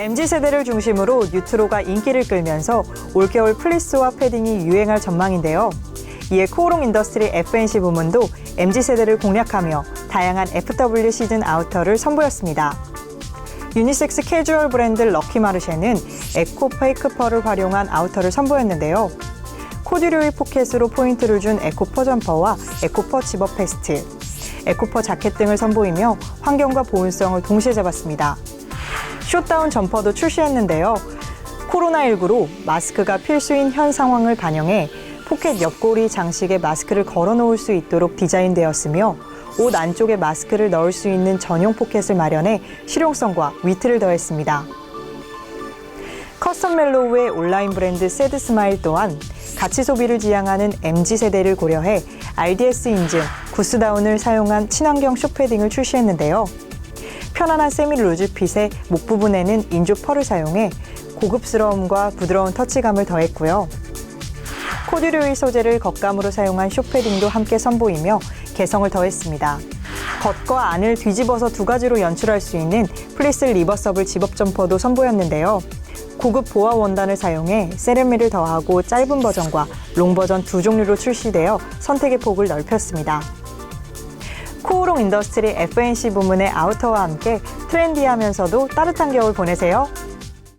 MZ세대를 중심으로 뉴트로가 인기를 끌면서 올겨울 플리스와 패딩이 유행할 전망인데요. 이에 코오롱 인더스트리 FNC 부문도 MZ세대를 공략하며 다양한 FW 시즌 아우터를 선보였습니다. 유니섹스 캐주얼 브랜드 럭키마르쉐는 에코 페이크 펄을 활용한 아우터를 선보였는데요. 코듀로이 포켓으로 포인트를 준 에코퍼 점퍼와 에코퍼 집업 베스트, 에코퍼 자켓 등을 선보이며 환경과 보온성을 동시에 잡았습니다. 숏다운 점퍼도 출시했는데요. 코로나19로 마스크가 필수인 현 상황을 반영해 포켓 옆구리 장식에 마스크를 걸어 놓을 수 있도록 디자인되었으며 옷 안쪽에 마스크를 넣을 수 있는 전용 포켓을 마련해 실용성과 위트를 더했습니다. 커스텀 멜로우의 온라인 브랜드 새드 스마일 또한 가치 소비를 지향하는 MZ 세대를 고려해 RDS 인증 구스다운을 사용한 친환경 쇼패딩을 출시했는데요. 편안한 세미 루즈 핏의 목 부분에는 인조 펄을 사용해 고급스러움과 부드러운 터치감을 더했고요. 코듀로이 소재를 겉감으로 사용한 쇼패딩도 함께 선보이며 개성을 더했습니다. 겉과 안을 뒤집어서 두 가지로 연출할 수 있는 플리스 리버서블 집업 점퍼도 선보였는데요. 고급 보아 원단을 사용해 세련미를 더하고 짧은 버전과 롱 버전 두 종류로 출시되어 선택의 폭을 넓혔습니다. 코오롱 인더스트리 FNC 부문의 아우터와 함께 트렌디하면서도 따뜻한 겨울 보내세요.